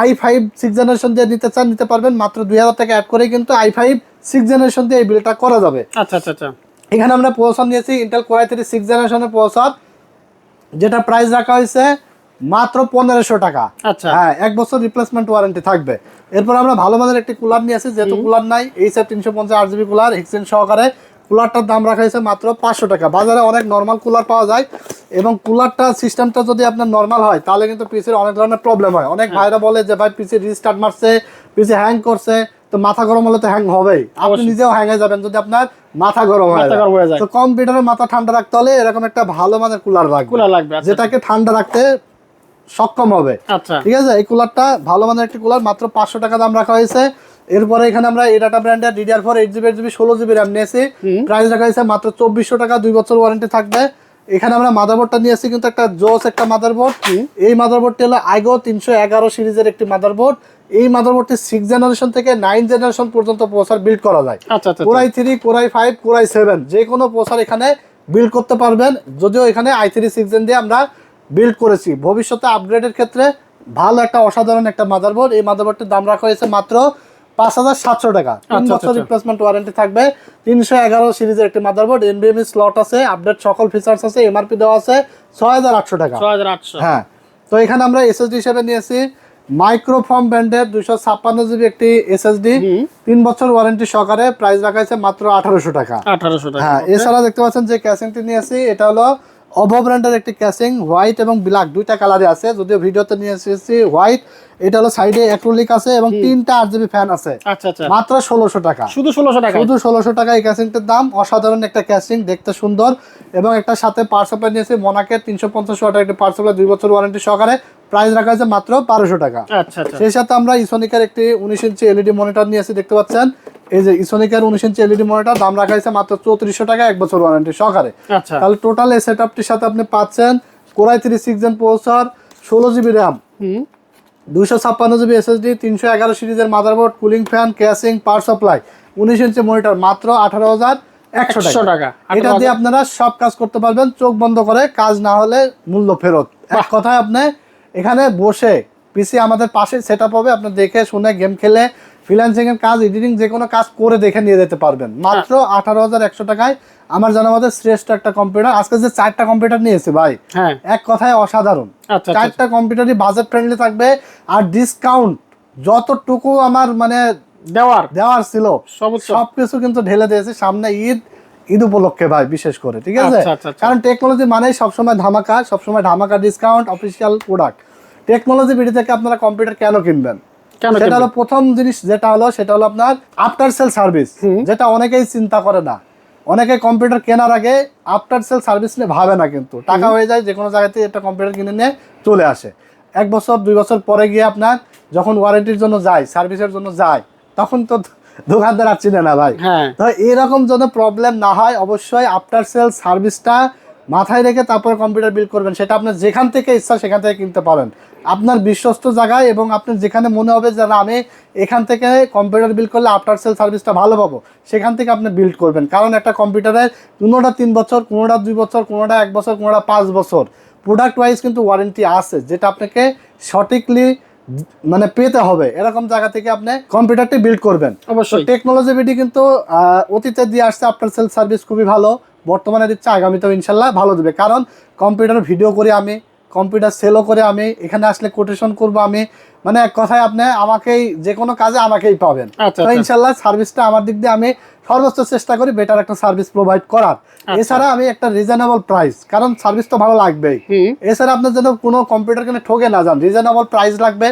আই ফাইভ সিক্স জেনারেশন দিয়ে নিতে চান নিতে পারবেন। মাত্র দুই হাজার টাকা অ্যাড করে কিন্তু আই ফাইভ সিক্স জেনারেশন দিয়ে এই বিলটা করা যাবে। আচ্ছা আচ্ছা আচ্ছা। এখানে আমরা প্রসেসর নিয়েছি Intel Core i three six জেনারেশনের প্রসেসর যেটা প্রাইস রাখা হয়েছে মাত্র পনেরোশো টাকা। আচ্ছা। হ্যাঁ এক বছর রিপ্লেসমেন্ট ওয়ারেন্টি থাকবে। এরপর আমরা ভালো মানের একটি কুলার নিয়েছি যেহেতু কুলার নাই এই সব তিনশো পঞ্চাশ আট জিবি কুলার এক্সচেঞ্জ সহকারে কুলারটার দাম রাখা হয়েছে মাত্র পাঁচশো টাকা। বাজারে অনেক নর্মাল কুলার পাওয়া যায় এবং কুলারটা সিস্টেমটা যদি আপনার নর্মাল হয় তাহলে কিন্তু পিসির অনেক ধরনের প্রবলেম হয়। অনেক ভাইরা বলে যে ভাই পিসি রিস্টার্ট মারছে পিসি হ্যাং করছে। তো মাথা গরম হলে তো হ্যাং হবেই। আপনি নিজেও হ্যাং হয়ে যাবেন যদি আপনার মাথা গরম হয় হয়ে। তো কম্পিউটারের মাথা ঠান্ডা রাখতে হলে এরকম একটা ভালো মানের কুলার রাখবে কুলার লাগবে আচ্ছা। যেটাকে ঠান্ডা রাখতে সক্ষম হবে। আচ্ছা। ঠিক আছে? এই কুলারটা ভালো মানের একটি কুলার মাত্র পাঁচশো টাকা দাম রাখা হয়েছে। এরপরে এখানে আমরা এই ডাটা ব্র্যান্ডের DDR four eight GB eight GB ষোলো জিবি র্যাম নিয়েছি। প্রাইস রাখা হয়েছে মাত্র চব্বিশশো টাকা দুই বছর ওয়ারেন্টি থাকবে। এখানে আমরা মাদারবোর্ডটা নিয়েছি কিন্তু একটা জোস একটা মাদারবোর্ড এই মাদারবোর্ডটি হলো আইগো তিনশো এগারো সিরিজের একটি মাদারবোর্ড এই মাদারবোর্ডটি সিক্স জেনারেশন থেকে নাইন জেনারেশন পর্যন্ত প্রসার বিল্ড করা যায়। Core i three Core i five Core i seven যে কোনো প্রসার এখানে বিল্ড করতে পারবেন। যদিও এখানে আই থ্রি সিক্স জেন দিয়ে আমরা বিল্ড করেছি। ভবিষ্যতে আপগ্রেডের ক্ষেত্রে ভালো একটা অসাধারণ একটা মাদারবোর্ড এই মাদারবোর্ডটির দাম রাখা হয়েছে মাত্র পাঁচ হাজার সাতশো টাকা। তিন বছর। রিপ্লেসমেন্ট ওয়ারেন্টি থাকবে। তিনশো এগারো সিরিজের একটি মাদারবোর্ড এনবিএমই স্লট আছে আপডেট সকল ফিচার্স আছে এমআরপি দেওয়া আছে ছয় হাজার আটশো টাকা। ছয় হাজার আটশো। হ্যাঁ তো এখানে আমরা এসএসডি হিসেবে নিয়েছি। মাইক্রোফর্ম ব্র্যান্ডের দুইশো ছাপ্পান্ন জিবি একটি এসএসডি তিন বছর ওয়ারেন্টি সহকারে প্রাইস রাখা হয়েছে মাত্র আঠারোশো টাকা। আঠারোশো টাকা হ্যাঁ এছাড়া দেখতে পাচ্ছেন যে ক্যাসিংটি নিয়েছি এটা হলো অভো ব্র্যান্ডের একটি ক্যাসিং হোয়াইট এবং ব্ল্যাক দুইটা কালারে আছে। যদিও ভিডিওতে নিয়ে এসেছি হোয়াইট এটা হলো সাইডে অ্যাক্রোলিক আছে এবং তিনটা আট জিবি ফ্যান আছে। আচ্ছা আচ্ছা। মাত্র ষোলোশো টাকা। শুধু ষোলোশো টাকা শুধু ষোলোশো টাকা এই ক্যাসিংটির দাম। অসাধারণ একটা ক্যাসিং দেখতে সুন্দর। এবং একটা সাথে পাওয়ার সাপ্লাই নিয়েছি মোনাকের তিনশো পঞ্চাশ ওয়াটের একটি পাওয়ার সাপ্লাই দুই বছর ওয়ারেন্টি সহকারে। প্রাইস রাখা হয়েছে মাত্র বারোশো টাকা। আচ্ছা সেই সাথে আমরা ইসোনিকের একটি উনিশ ইঞ্চি এলইডি মনিটর নিয়েছি দেখতে পাচ্ছেন। এই যে ইসোনিকের উনিশ ইঞ্চি এলইডি মনিটর দাম রাখা হয়েছে মাত্র চৌত্রিশশো টাকা এক বছর ওয়ারেন্টি সহকারে। আচ্ছা। তাহলে টোটাল এই সেট আপটির সাথে আপনি পাচ্ছেন Core i three six gen processor ষোলো জিবি র্যাম দুইশো ছাপ্পান্ন জিবি এসএসডি তিনশো এগারো সিরিজের motherboard cooling fan casing power supply উনিশ ইঞ্চি মনিটর মাত্র আঠারো হাজার একশো টাকা। এটা দিয়ে আপনারা সব কাজ করতে পারবেন চোখ বন্ধ করে কাজ না হলে মূল্য ফেরত। এক কথায় আপনি এখানে বসে পিসি আমাদের পাশে সেট আপ হবে আপনি দেখে শুনে গেম খেলে ফ্রিল্যান্সিং এর কাজ এডিটিং যে কোনো কাজ করে দেখে নিয়ে যেতে পারবেন। মাত্র আঠারো হাজার একশো টাকায় আমার জানা মতে শ্রেষ্ঠ একটা কম্পিউটার আজকে যে চারটা কম্পিউটার নিয়েছে ভাই হ্যাঁ। এক কথায় অসাধারণ। আচ্ছা আচ্ছা চারটা কম্পিউটারই বাজেট ফ্রেন্ডলি থাকবে আর ডিসকাউন্ট যতটুকু আমার মানে দেওয়ার। দেওয়ার ছিল সবকিছু কিন্তু ঢেলে দিয়েছে সামনে ঈদ ঈদ উপলক্ষে ভাই বিশেষ করে ঠিক আছে? আচ্ছা, আচ্ছা, আচ্ছা। কারণ টেকনোলজি মানেই সবসময় ধামাকা সবসময় ধামাকা discount official product technology BD থেকে আপনারা কম্পিউটার কেন কিনবেন? কেন সেটা হলো প্রথম জিনিস যেটা হলো সেটা হলো আপনার আফটার সেল সার্ভিস যেটা অনেকেই চিন্তা করে না। অনেকে কম্পিউটার কেনার আগে আফটার সেল সার্ভিস নিয়ে ভাবে না কিন্তু। টাকা হয়ে যায় যে কোনো জায়গাতে একটা কম্পিউটার কিনে নিয়ে চলে আসে। এক বছর দুই বছর পরে গিয়ে আপনার যখন ওয়ারেন্টির জন্য যায় সার্ভিসের জন্য যায় তখন তো দোকানদার আর চিনে না ভাই। হ্যাঁ। তো এরকম যেন প্রবলেম না হয় অবশ্যই আফটার সেল সার্ভিসটা মাথায় রেখে তারপরে কম্পিউটার বিল্ড করবেন সেটা আপনার যেখান থেকে ইচ্ছা সেখান থেকে কিনতে পারেন। আপনার বিশ্বস্ত জায়গায় এবং আপনি যেখানে মনে হবে যে না আমি এখান থেকে কম্পিউটার বিল্ড করলে আফটার সেল সার্ভিসটা ভালো পাবো সেখান থেকে আপনি বিল্ড করবেন। কারণ একটা কম্পিউটারের কোনোটা তিন বছর কোনোটা দুই বছর কোনোটা এক বছর কোনোটা পাঁচ বছর। প্রোডাক্ট ওয়াইজ কিন্তু ওয়ারেন্টি আছে যেটা আপনাকে সঠিকলি মানে পেতে হবে। এরকম জায়গা থেকে আপনি কম্পিউটারটি বিল্ড করবেন। অবশ্যই। টেকনোলজি বিডি কিন্তু অতীতে দিয়ে আসছে আফটার সেল সার্ভিস খুবই ভালো। বর্তমানে দিচ্ছে আগামীতেও ইনশাল্লাহ ভালো দেবে। কারণ কম্পিউটার ভিডিও করে আমি কম্পিউটার সেলও করে আমি এখানে আসলে কোটেশন করব আমি। মানে এক কথায় আপনি আমাকেই যে কোনো কাজে আমাকেই পাবেন। আচ্ছা, তো আচ্ছা। ইনশাল্লাহ সার্ভিসটা আমার দিক দিয়ে আমি সর্বোচ্চ চেষ্টা করি বেটার একটা সার্ভিস প্রোভাইড করার। এছাড়া আমি একটা রিজনেবল প্রাইস কারণ সার্ভিস তো ভালো লাগবেই। এছাড়া আপনার যেন কোনো কম্পিউটার কিনে ঠকে না যান রিজনেবল প্রাইস লাগবে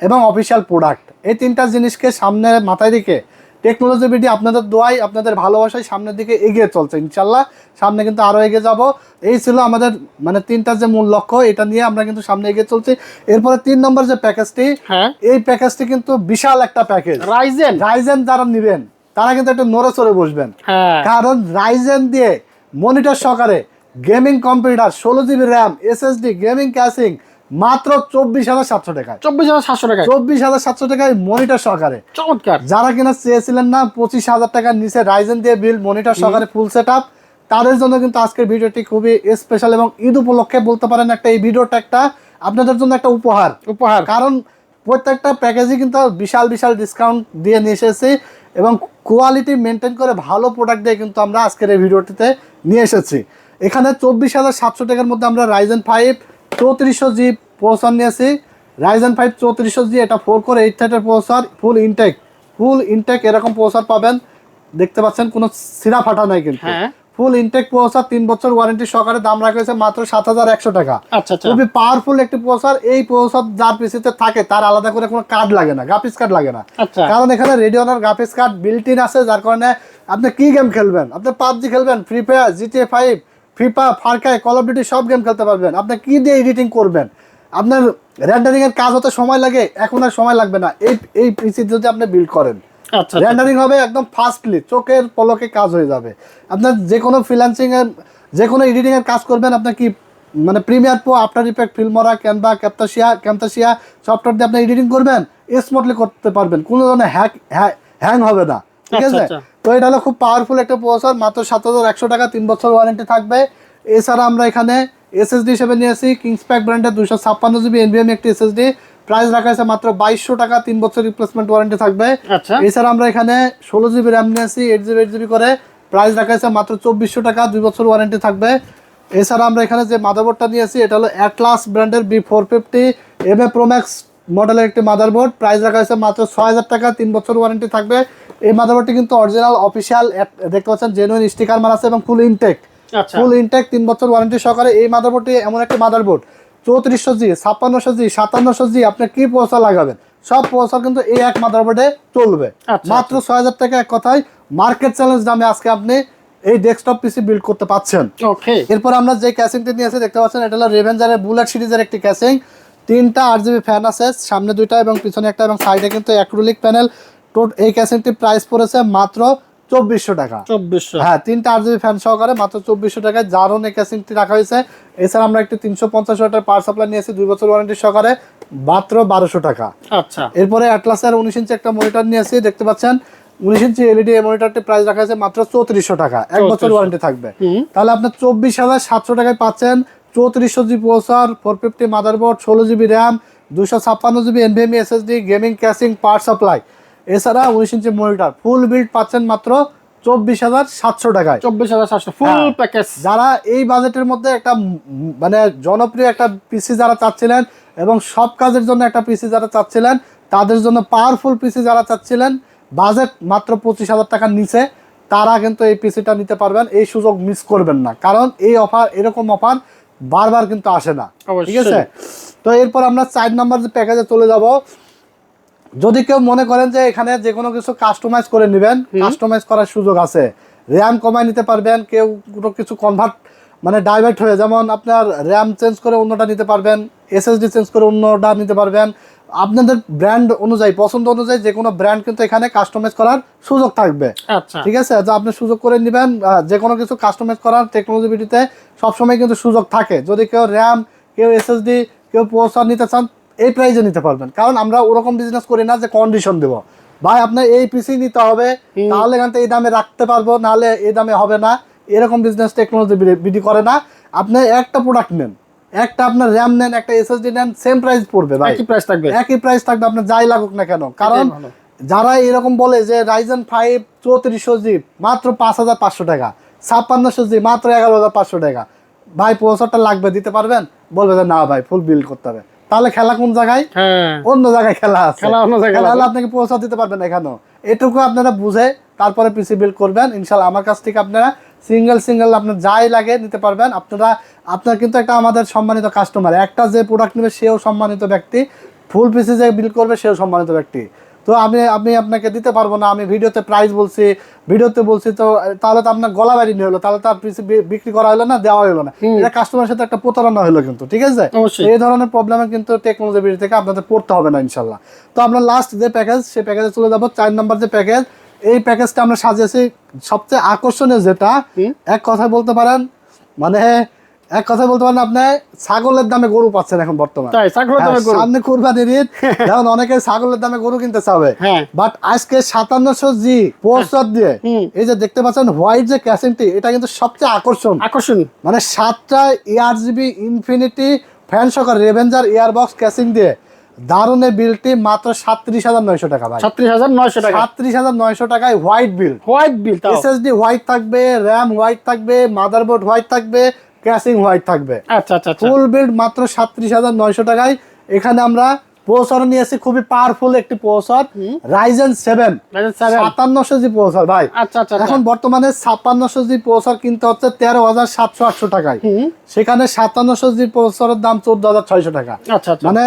এবং অফিসিয়াল প্রোডাক্ট এই তিনটা জিনিসকে সামনে মাথায় রেখে টেকনোলজি বিডি আপনাদের দোয়াই আপনাদের ভালোবাসায় সামনের দিকে এগিয়ে চলছে ইনশাল্লাহ। সামনে কিন্তু আরও এগিয়ে যাব। এই ছিল আমাদের মানে তিনটা যে মূল লক্ষ্য এটা নিয়ে আমরা কিন্তু সামনে এগিয়ে চলছি। এরপরে তিন নম্বর যে প্যাকেজটি হ্যাঁ। এই প্যাকেজটি কিন্তু বিশাল একটা প্যাকেজ রাইজেন রাইজেন যারা নেবেন তারা কিন্তু একটা নড়ে চড়ে বসবেন। হ্যাঁ। কারণ রাইজেন দিয়ে মনিটর সহকারে গেমিং কম্পিউটার ষোলো GB RAM SSD gaming casing মাত্র চব্বিশ হাজার সাতশো টাকায়। চব্বিশ হাজার সাতশো টাকায়? চব্বিশ হাজার সাতশো টাকায় মনিটর সহকারে। চমৎকার। যারা কিনা চেয়েছিলেন না পঁচিশ হাজার টাকার নিচে রাইজেন দিয়ে বিল মনিটর সহকারে ফুল সেট তাদের জন্য কিন্তু আজকের ভিডিওটি খুবই স্পেশাল এবং ঈদ উপলক্ষে বলতে পারেন একটা এই ভিডিওটা একটা আপনাদের জন্য একটা উপহার। উপহার। কারণ প্রত্যেকটা প্যাকেজে কিন্তু বিশাল বিশাল ডিসকাউন্ট দিয়ে নিয়ে এসেছি এবং কোয়ালিটি মেনটেন করে ভালো প্রোডাক্ট দিয়ে কিন্তু আমরা আজকের এই ভিডিওটিতে নিয়ে এসেছি। এখানে চব্বিশ হাজার সাতশো টাকার মধ্যে আমরা রাইজেন ফাইভ চৌত্রিশশো জি প্রসেসর নিয়েছি রাইজেন ফাইভ চৌত্রিশশো জি এটা four core eight thread processor full intact full intact এরকম প্রসেসর পাবেন। দেখতে পাচ্ছেন কোনো সিরা ফাটা নাই কিন্তু। ফুল ইনটেক প্রসেসর তিন বছর ওয়ারেন্টি সহকারে দাম রাখা হয়েছে মাত্র সাত হাজার একশো টাকা। আচ্ছা আচ্ছা। খুবই পাওয়ারফুল একটি প্রসেসর এই প্রসেসর যার পিসিতে থাকে তার আলাদা করে কোনো কার্ড লাগে না গ্রাফিক্স কার্ড লাগে না। আচ্ছা। কারণ এখানে রেডিওনার গ্রাফিক্স কার্ড বিল্ট ইন আছে যার কারণে আপনি কি গেম খেলবেন? আপনি পাবজি খেলবেন Free Fire GTA five FIFA Far Cry Call of Duty সব গেম খেলতে পারবেন। আপনি কি দিয়ে এডিটিং করবেন? আপনার রেন্ডারিং এর কাজ হতে সময় লাগে এখন আর সময় লাগবে না। এই এই পিসি যদি আপনি বিল্ড করেন আচ্ছা আচ্ছা। রেন্ডারিং হবে একদম ফাস্টলি চোখের পলকে কাজ হয়ে যাবে। আপনার যে কোনো ফ্রিল্যান্সিং এর যে কোনো এডিটিং এর কাজ করবেন আপনার কি মানে Premiere Pro After Effect Filmora Canva Camtasia Camtasia software দিয়ে আপনি এডিটিং করবেন স্মার্টলি করতে পারবেন। কোনো ধরনের হ্যাক হ্যাং হবে না। ঠিক আচ্ছা, আছে? আচ্ছা। তো এটা হলো খুব পাওয়ারফুল একটা প্রসেসর মাত্র সাত হাজার একশো টাকা তিন বছর ওয়ারেন্টি থাকবে। এছাড়া আমরা এখানে এসএসডি হিসেবে নিয়েছি কিংসপ্যাক ব্র্যান্ডের দুশো ছাপ্পান্ন জিবি এনভিএম একটি এসএসডি প্রাইস রাখা আছে মাত্র বাইশশো টাকা তিন বছর রিপ্লেসমেন্ট ওয়ারেন্টি থাকবে। আচ্ছা। এছাড়া আমরা এখানে ষোলো জিবি র্যাম নিয়েছি এইট জিবি এইট জিবি করে। প্রাইস রাখা আছে মাত্র চব্বিশশো টাকা দুই বছর ওয়ারেন্টি থাকবে। এছাড়া আমরা এখানে যে মাদারবোর্ডটা নিয়েছি এটা হলো অ্যাটলাস ব্র্যান্ডের B four fifty M A Pro Max মডেলের একটি মাদারবোর্ড প্রাইস রাখা হয়েছে মাত্র ছয় হাজার টাকা তিন বছর ওয়ারেন্টি থাকবে। এই মাদারবোর্ডটি কিন্তু অরিজিনাল অফিসিয়াল দেখতে পাচ্ছেন জেনুইন স্টিকার মারা আছে এবং ফুল ইনটেক আচ্ছা। ফুল ইনটেক তিন বছর ওয়ারেন্টি সহকারে এই মাদারবোর্ডটি এমন একটা মাদারবোর্ড। চৌত্রিশশো জি ছাপ্পান্নশো জি সাতান্নশো জি আপনি কি প্রসেসর লাগাবেন? সব প্রসেসর কিন্তু এই এক মাদারবোর্ডে চলবে। আচ্ছা, মাত্র ছয় হাজার টাকা এক কথায় মার্কেট চ্যালেঞ্জ দামে আজকে আপনি এই ডেস্কটপ পিসি বিল্ড করতে পাচ্ছেন। ওকে এরপর আমরা যে ক্যাসিংটি নিয়েছি দেখতে পাচ্ছেন এটা হলো রেভেঞ্জারের বুলেট সিরিজের একটি ক্যাসিং তিনটা আট জিবি ফ্যান আছে সামনে দুইটা এবং পিছনে একটা এবং সাইডে কিন্তু অ্যাক্রোলিক প্যানেল এই ক্যাসিংটির প্রাইস পড়েছে মাত্র চব্বিশশো টাকা। চব্বিশশো। হ্যাঁ তিনটা আট জিবি ফ্যান সহকারে মাত্র চব্বিশশো টাকায় জারন এই ক্যাসিংটি রাখা হয়েছে। এছাড়া আমরা একটি তিনশো পঞ্চাশ ওয়াটের পাওয়ার সাপ্লাই নিয়েছি দুই বছর ওয়ারেন্টি সহকারে মাত্র বারোশো টাকা। আচ্ছা। এরপরে অ্যাটলাসের উনিশ ইঞ্চি একটা মনিটর নিয়েছি দেখতে পাচ্ছেন? উনিশ ইঞ্চি এলইডি মনিটরটি প্রাইস রাখা আছে মাত্র চৌত্রিশশো টাকা। এক বছর ওয়ারেন্টি থাকবে। তাহলে আপনার চব্বিশ হাজার সাতশো টাকায় পাচ্ছেন চৌত্রিশশো GB processor four fifty motherboard ষোলো জিবি র্যাম দুশো ছাপ্পান্ন GB NVMe SSD gaming casing power supply এছাড়া উনিশ ইঞ্চি মনিটর ফুল বিল্ড পাচ্ছেন মাত্র চব্বিশ হাজার সাতশো টাকায়। চব্বিশ হাজার সাতশো ফুল। প্যাকেজ যারা এই বাজেটের মধ্যে একটা মানে জনপ্রিয় একটা পিসি যারা চাচ্ছিলেন এবং সব কাজের জন্য একটা পিসি যারা চাচ্ছিলেন তাদের জন্য পাওয়ারফুল পিসি যারা চাচ্ছিলেন বাজেট মাত্র পঁচিশ হাজার টাকার নিচে তারা কিন্তু এই পিসিটা নিতে পারবেন। এই সুযোগ মিস করবেন না। কারণ এই অফার এরকম অফার বারবার কিন্তু আসে না। ঠিক আছে? তো এরপর আমরা চার নাম্বার যে প্যাকেজে চলে যাব যদি কেউ মনে করেন যে এখানে যে কোনো কিছু কাস্টমাইজ করে নেবেন কাস্টমাইজ করার সুযোগ আছে। র্যাম কমায় নিতে পারবেন কেউ কোনো কিছু কনভার্ট মানে ডাইভার্ট হয়ে যেমন আপনার র্যাম চেঞ্জ করে অন্যটা নিতে পারবেন এসএসডি চেঞ্জ করে অন্যটা নিতে পারবেন। আপনাদের ব্র্যান্ড অনুযায়ী পছন্দ অনুযায়ী যে কোনো ব্র্যান্ড কিন্তু এখানে কাস্টমাইজ করার সুযোগ থাকবে। আচ্ছা। ঠিক আছে? তো আপনি সুযোগ করে নেবেন যে কোনো কিছু কাস্টমাইজ করার টেকনোলজি ভিডিওতে সবসময় কিন্তু সুযোগ থাকে। যদি কেউ র্যাম কেউ এসএসডি কেউ প্রসেসর নিতে চান এই প্রাইজে নিতে পারবেন। কারণ আমরা ওরকম বিজনেস করি না যে কন্ডিশন দেব। ভাই আপনার এই পিসি নিতে হবে তাহলে এখান থেকে এই দামে রাখতে পারব নাহলে এই দামে হবে না। এরকম বিজনেস টেকনোলজি বিডি করে না। আপনি একটা প্রোডাক্ট নেন একটা আপনার র্যাম নেন একটা এসএসডি নেন সেম প্রাইস পড়বে ভাই। একই প্রাইস থাকবে। একই প্রাইস থাকবে আপনার যাই লাগুক না কেন। কারণ যারা এরকম বলে যে রাইজেন ফাইভ চৌত্রিশশো জি মাত্র পাঁচ হাজার পাঁচশো টাকা ছাপ্পান্নশো জি মাত্র এগারো হাজার পাঁচশো টাকা। ভাই প্রসেসরটা লাগবে দিতে পারবেন? বলবে যে না ভাই ফুল বিল করতে হবে। তাহলে খেলা কোন জায়গায়? হ্যাঁ। অন্য জায়গায় খেলা আছে। খেলা অন্য জায়গায় খেলা আপনাকে পৌঁছা দিতে পারবেন এখানেও। এটুকু আপনারা বুঝে তারপরে পিসি বিল করবেন। ইনশাল্লাহ আমার কাছ থেকে আপনারা সিঙ্গেল সিঙ্গেল আপনার যাই লাগে নিতে পারবেন। আপনারা আপনার কিন্তু একটা আমাদের সম্মানিত কাস্টমার একটা যে প্রোডাক্ট নেবে সেও সম্মানিত ব্যক্তি। ফুল পিসি যে বিল করবে সেও সম্মানিত ব্যক্তি। তো আমি আমি আপনাকে দিতে পারব না আমি ভিডিওতে প্রাইস বলছি ভিডিওতে বলছি তো তাহলে তো আপনার গলা বাড়ি নিয়ে হলো তাহলে তো বিক্রি করা হলো না দেওয়া হলো না। এটা কাস্টমারের সাথে একটা প্রতারণা হলো কিন্তু ঠিক আছে? এই ধরনের প্রবলেমে কিন্তু টেকনোলজি বিডি থেকে আপনাদের পড়তে হবে না ইনশাল্লাহ তো আমরা লাস্ট যে প্যাকেজ সেই প্যাকেজে চলে যাব চার নাম্বার যে প্যাকেজ এই প্যাকেজটা আমরা সাজিয়েছি সবচেয়ে আকর্ষণীয় যেটা এক কথায় বলতে পারেন মানে এক কথায় বলতে পারেন আপনি ছাগলের দামে গরু পাচ্ছেন এখন বর্তমানে। তাই ছাগলের দামে হ্যাঁ, গরু। সামনে কুরবানির ঈদ। অনেকে ছাগলের দামে গরু কিনতে চাবে। হ্যাঁ। বাট আজকে সাতান্নশো জি পোস্টার দিয়ে এই যে দেখতে পাচ্ছেন হোয়াইট যে ক্যাসিংটি এটা কিন্তু সবচেয়ে আকর্ষণ। আকর্ষণ মানে সাতটা এয়ার জিবি ইনফিনিটি ফ্যান সকার রেভেঞ্জার ইয়ারবক্স ক্যাসিং দিয়ে দারুণে বিলটি মাত্র সাত্রিশ হাজার নয়শো টাকা ভাই। ছত্রিশ হাজার নয়শো টাকা। সাত্রিশ হাজার নয়শো টাকায় white build. White build SSD white থাকবে র্যাম হোয়াইট থাকবে মাদারবোর্ড হোয়াইট থাকবে ক্যাসিং হোয়াইট থাকবে। আচ্ছা আচ্ছা আচ্ছা। ফুল বিল্ড মাত্র সাত্রিশ হাজার নয়শো টাকায়। এখানে আমরা প্রসেসর নিয়েছি খুবই পাওয়ারফুল একটি প্রসেসর রাইজেন সেভেন সাতান্নশো জি প্রসেসর ভাই। আচ্ছা আচ্ছা এখন বর্তমানে ছাপ্পান্নশো জি প্রসেসর কিনতে হচ্ছে তেরো হাজার সাতশো আটশো টাকায়। সেখানে সাতান্নশো জি প্রসেসরের দাম চোদ্দ হাজার ছয়শো টাকা। মানে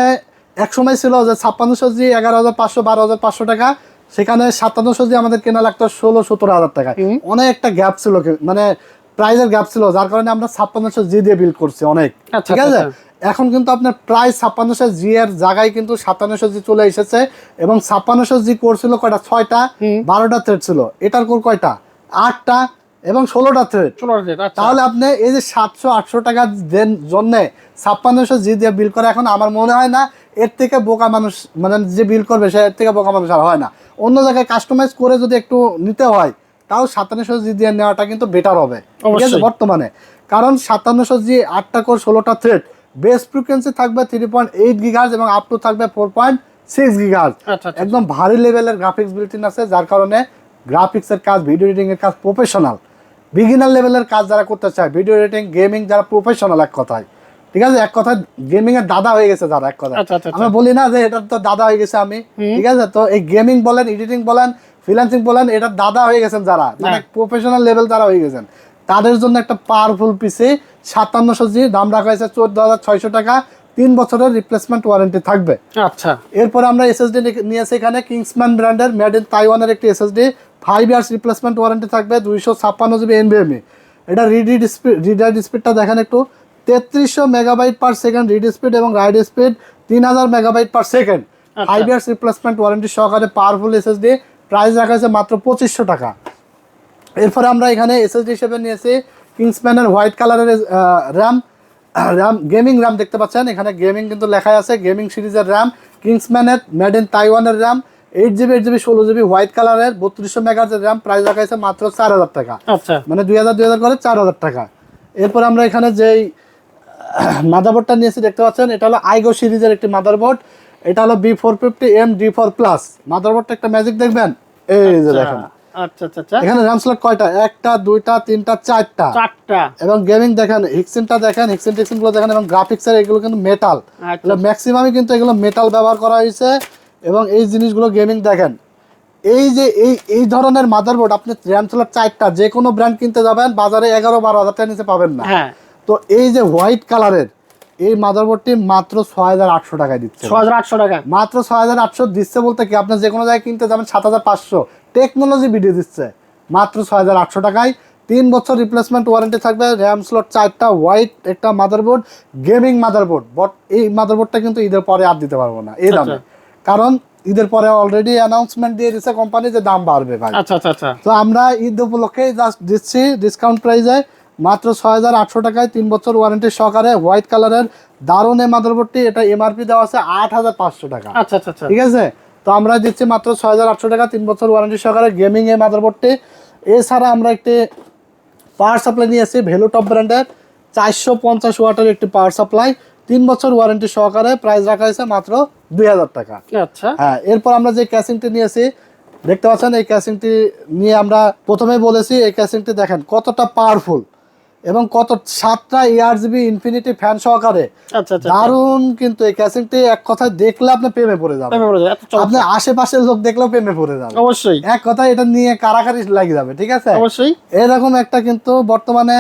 এক সময় ছিল যে ছাপ্পান্নশো জি এগারো হাজার পাঁচশো বারো হাজার পাঁচশো টাকা। সেখানে সাতান্নশো জি আমাদের কেনা লাগতো ষোলো সতেরো হাজার টাকা অনেক একটা গ্যাপ ছিল মানে প্রাইজের গ্যাপ ছিল যার কারণে আমরা ছাপ্পান্নশো জি দিয়ে বিল করছি অনেক। আচ্ছা, ঠিক আছে? আচ্ছা। এখন কিন্তু আপনার প্রায় ছাপ্পান্নশো জি এর জায়গায় কিন্তু সাতান্নশো জি চলে এসেছে এবং ছাপ্পান্নশো জি করছিল কয়টা? ছয়টা বারোটা থ্রেড ছিল। এটার কোর কয়টা? আটটা এবং ষোলোটা থ্রেড আচ্ছা। তাহলে আপনি এই যে সাতশো আটশো টাকার জন্য ছাপ্পান্নশো জি দিয়ে বিল করে এখন আমার মনে হয় না এর থেকে বোকা মানুষ মানে যে বিল করবে সে এর থেকে বোকা মানুষ আর হয় না। অন্য জায়গায় কাস্টমাইজ করে যদি একটু নিতে হয় তাও সাতান্নশো জি দিয়ে নেওয়াটা কিন্তু বেটার হবে। ঠিক আছে? বর্তমানে। কারণ সাতান্নশো জি আটটা কোর ষোলোটা থ্রেড বেস ফ্রিকোয়েন্সি থাকবে থ্রি পয়েন্ট এইট গিগার্স এবং আপ টু থাকবে ফোর পয়েন্ট সিক্স গিগার্স একদম ভারী লেভেলের গ্রাফিক্স বিল্টিন আছে যার কারণে গ্রাফিক্সের কাজ ভিডিও এডিটিং এর কাজ প্রফেশনাল বিগিনার লেভেলের কাজ যারা করতে চায় ভিডিও এডিটিং গেমিং যারা প্রফেশনাল এক কথায়। ঠিক আছে? এক কথায় গেমিং এর দাদা হয়ে গেছে যারা এক কথায়। আচ্ছা, আচ্ছা, বলি না যে এটা তো দাদা হয়ে গেছে আমি। ঠিক আছে? তো এই গেমিং বলেন এডিটিং বলেন ফ্রিল্যান্সিং বলেন এটা দাদা হয়ে গেছেন যারা। মানে হ্যাঁ। প্রফেশনাল লেভেল যারা হয়ে গেছেন। তাদের জন্য একটা পাওয়ারফুল পিসি সাতান্নশো জি দাম রাখা হয়েছে চোদ্দ হাজার ছয়শো টাকা। তিন বছরের রিপ্লেসমেন্ট ওয়ারেন্টি থাকবে। আচ্ছা। এরপরে আমরা এসএসডি নিয়েছি এখানে কিংসম্যান ব্র্যান্ডের মেড ইন তাইওয়ানের একটি SSD five years replacement warranty থাকবে দুইশো ছাপ্পান্ন জিবি এনবিএমই এটা রিড স্পিড রিডাইড স্পিডটা দেখেন একটু। তেত্রিশশো megabyte per second read speed এবং রাইড স্পিড তিন হাজার megabyte per second five years replacement warranty সহকারে পাওয়ারফুল এসএসডি প্রাইস রাখা হয়েছে মাত্র পঁচিশশো টাকা। এরপরে আমরা এখানে এসএসডি হিসেবে নিয়েছি কিংসম্যানের হোয়াইট কালারের র্যাম র্যাম গেমিং র্যাম দেখতে পাচ্ছেন। এখানে গেমিং কিন্তু লেখাই আছে গেমিং সিরিজের র্যাম কিংসম্যানের মেড ইন তাইওয়ানের RAM eight GB eight GB ষোলো জিবি হোয়াইট কালারের বত্রিশশো মেগাহার্জের র্যাম প্রাইস রাখা হয়েছে মাত্র চার হাজার টাকা। আচ্ছা। মানে দুই হাজার দুই হাজার করে চার হাজার টাকা। এরপর আমরা এখানে যেই মাদারবোর্ডটা নিয়েছি দেখতে পাচ্ছেন? এটা হলো আইগো সিরিজের একটি মাদারবোর্ড এটা হলো B four fifty M D four plus মাদারবোর্ডটা একটা ম্যাজিক দেখবেন? এই যে দেখেন। আচ্ছা আচ্ছা আচ্ছা। এখানে র্যাম স্লট কয়টা? একটা দুইটা তিনটা চারটা। চারটা। এবং গেমিং দেখেন হিক্সিনটা দেখেন হিক্সিন টিক্সিনগুলো দেখেন এবং গ্রাফিক্সের এগুলো কিন্তু মেটাল আচ্ছা। ম্যাক্সিমামই কিন্তু এগুলো মেটাল ব্যবহার করা হয়েছে। এবং এই জিনিসগুলো গেমিং দেখেন। এই যে এই এই ধরনের মাদারবোর্ড আপনি র্যাম স্লট চারটা যে কোনো ব্র্যান্ড কিনতে যাবেন বাজারে এগারো বারো হাজার টাকা নিচে পাবেন না। হ্যাঁ। তো এই যে হোয়াইট কালারের এই মাদারবোর্ডটি মাত্র ছয় হাজার আটশো টাকায় দিচ্ছে। ছ হাজার আটশো টাকা। মাত্র ছয় হাজার আটশো দিচ্ছে বলতে কি আপনার যে কোনো জায়গায় কিনতে যাবেন সাত হাজার পাঁচশো। টেকনোলজি ভিডিও দিচ্ছে। মাত্র ছয় হাজার আটশো টাকায়। তিন বছর রিপ্লেসমেন্ট ওয়ারেন্টি থাকবে। র্যাম স্লট চারটা হোয়াইট একটা মাদারবোর্ড গেমিং মাদারবোর্ড বট এই মাদারবোর্ডটা কিন্তু ঈদের পরে আর দিতে পারব না এই দামে। কারণ ঈদের পরে অলরেডি অ্যানাউন্সমেন্ট দিয়ে দিচ্ছে কোম্পানি যে দাম বাড়বে ভাই। আচ্ছা আচ্ছা আচ্ছা। তো আমরা ঈদ উপলক্ষে জাস্ট দিচ্ছি ডিসকাউন্ট প্রাইসে মাত্র ছয় হাজার আটশো টাকায় তিন বছর ওয়ারেন্টি সহকারে হোয়াইট কালারের দারুণ এই মাদারবোর্ডটি এটা এমআরপি দেওয়া আছে আট হাজার পাঁচশো টাকা। আচ্ছা আচ্ছা আচ্ছা। ঠিক আছে? তো আমরা দিচ্ছি মাত্র ছয় হাজার আটশো টাকা তিন বছর ওয়ারেন্টি সহকারে গেমিং এই মাদারবোর্ডটি। এছাড়া আমরা একটি পাওয়ার সাপ্লাই নিয়ে এসেছি ভেলো টপ ব্র্যান্ডের চারশো পঞ্চাশ ওয়াটের একটি পাওয়ার সাপ্লাই তিন বছর ওয়ারেন্টি সহকারে প্রাইস রাখা হয়েছে মাত্র দুই হাজার টাকা। আচ্ছা। হ্যাঁ এরপর আমরা যে ক্যাসিংটি নিয়েছি দেখতে পাচ্ছেন এই ক্যাসিংটি নিয়ে আমরা প্রথমে বলেছি এই ক্যাসিংটি দেখেন কতটা পাওয়ারফুল এবং কত সাতটা ইয়ার জিবি ইনফিনিটি ফ্যান সহকারে। আচ্ছা আচ্ছা দারুণ কিন্তু এই ক্যাসিংটি এক কথায় দেখলে আপনি প্রেমে পড়ে যাবেন। প্রেমে পড়ে যায়, আপনি আশেপাশের লোক দেখলেও প্রেমে পড়ে যাবে অবশ্যই। এক কথা এটা নিয়ে কারাকারি লাগে যাবে ঠিক আছে? অবশ্যই। এরকম একটা কিন্তু বর্তমানে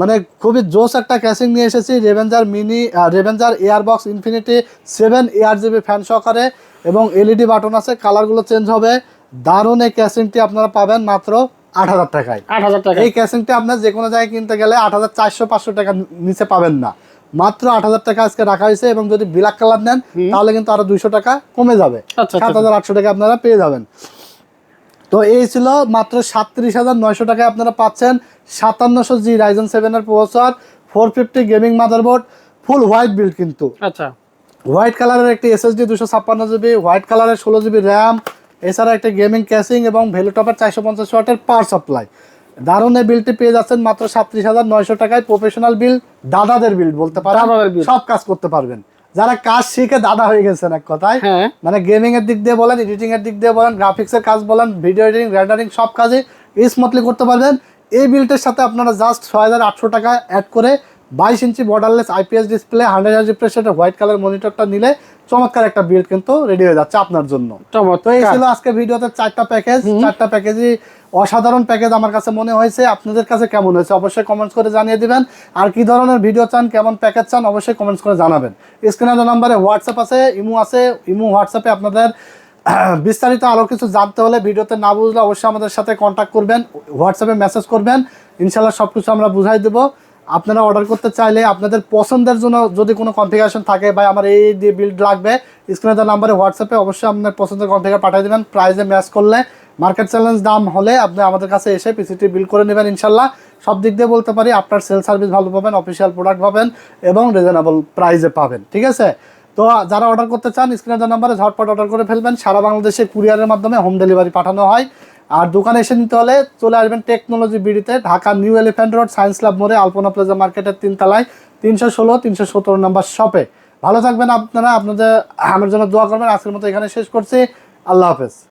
মানে খুবই জোস একটা ক্যাসিং নিয়ে এসেছি Revenger mini Revenger Airbox infinity seven ARGB fan সহকারে এবং এলইডি বাটন আছে কালারগুলো চেঞ্জ হবে। দারুণ এই ক্যাসিংটি আপনারা পাবেন মাত্র আট হাজার টাকায়। আট হাজার টাকা এই ক্যাসিংটি আপনার যে কোনো জায়গায় কিনতে গেলে আট হাজার চারশো পাঁচশো টাকা নিচে পাবেন না। মাত্র আট হাজার টাকা আজকে রাখা হয়েছে এবং যদি ব্ল্যাক কালার নেন তাহলে কিন্তু আরও দুইশো টাকা কমে যাবে। আচ্ছা, সাত হাজার আটশো টাকা আপনারা পেয়ে যাবেন। তো এই ছিল মাত্র সাতত্রিশ হাজার নয়শো টাকায় আপনারা পাচ্ছেন সাতান্নশো জি রাইজন সেভেনের processor four fifty gaming motherboard full white build কিন্তু। আচ্ছা। হোয়াইট কালারের একটি এসএসডি দুশো ছাপ্পান্ন জিবি হোয়াইট কালারের ষোলো জিবি র্যাম এছাড়া একটা গেমিং ক্যাসিং এবং ভ্যালুটপের চারশো পঞ্চাশ ওয়াটের পাওয়ার সাপ্লাই দারুণ এই বিলটি পেয়ে যাচ্ছেন মাত্র সাতত্রিশ হাজার নয়শো টাকায়। প্রফেশনাল বিল দাদাদের বিল বলতে পারেন। সব কাজ করতে পারবেন। যারা কাজ শিখে দাদা হয়ে গেছেন এক কথায়। হ্যাঁ। মানে গেমিং এর দিক দিয়ে বলেন এডিটিং এর দিক দিয়ে বলেন গ্রাফিক্সের কাজ বলেন ভিডিও এডিটিং রেন্ডারিং সব কাজে স্মুথলি করতে পারবেন। এই বিলটার সাথে আপনারা জাস্ট ছয় হাজার আটশো টাকা অ্যাড করে বাইশ inch borderless IPS display hundred হাজার রিফ্রেশের হোয়াইট কালার মনিটরটা নিলে চমৎকার একটা বিল্ড কিন্তু রেডি হয়ে যাচ্ছে আপনার জন্য। তো এই ছিল আজকে ভিডিওতে চারটা প্যাকেজ চারটা প্যাকেজই অসাধারণ প্যাকেজ আমার কাছে মনে হয়েছে। আপনাদের কাছে কেমন হয়েছে অবশ্যই কমেন্টস করে জানিয়ে দিবেন। আর কি ধরনের ভিডিও চান কেমন প্যাকেজ চান অবশ্যই কমেন্টস করে জানাবেন। স্ক্রিনের নাম্বারে হোয়াটসঅ্যাপ আছে ইমো আছে ইমো হোয়াটসঅ্যাপে আপনাদের বিস্তারিত আরও কিছু জানতে হলে ভিডিওতে না বুঝলে অবশ্যই আমাদের সাথে কন্ট্যাক্ট করবেন হোয়াটসঅ্যাপে মেসেজ করবেন। ইনশাল্লাহ সব কিছু আমরা বুঝাই দেবো। আপনারা অর্ডার করতে চাইলে আপনাদের পছন্দের জন্য যদি কোনো কনফিগারেশন থাকে বা আমার এই দিয়ে বিল্ড লাগবে স্ক্রিনে দেওয়া নাম্বারে হোয়াটসঅ্যাপে অবশ্যই আপনার পছন্দের কনফিগার পাঠিয়ে দেবেন। প্রাইজে ম্যাচ করলে মার্কেট চ্যালেঞ্জ দাম হলে আপনি আমাদের কাছে এসে পিসিটি বিল করে নেবেন ইনশাল্লাহ। সব দিক দিয়ে বলতে পারি, আপনার সেল সার্ভিস ভালো পাবেন অফিসিয়াল প্রোডাক্ট পাবেন এবং রিজনেবল প্রাইসে পাবেন, ঠিক আছে? তো যারা অর্ডার করতে চান স্ক্রিনে দেওয়া নাম্বারে ঝটপট অর্ডার করে ফেলবেন। সারা বাংলাদেশে কুরিয়ারের মাধ্যমে হোম ডেলিভারি পাঠানো হয়। আর দোকানে এসে নিতে হলে চলে আসবেন technology বিডিতে Dhaka New Elephant Road Science Club মোড়ে আলপনা প্লাজা মার্কেটের তিনতলায়, তিনশো ষোলো, তিনশো সতেরো নম্বর শপে ভালো থাকবেন আপনারা, আপনাদের, আমার জন্য দোয়া করবেন। আজকের মতো এখানে শেষ করছি। আল্লাহ হাফেজ।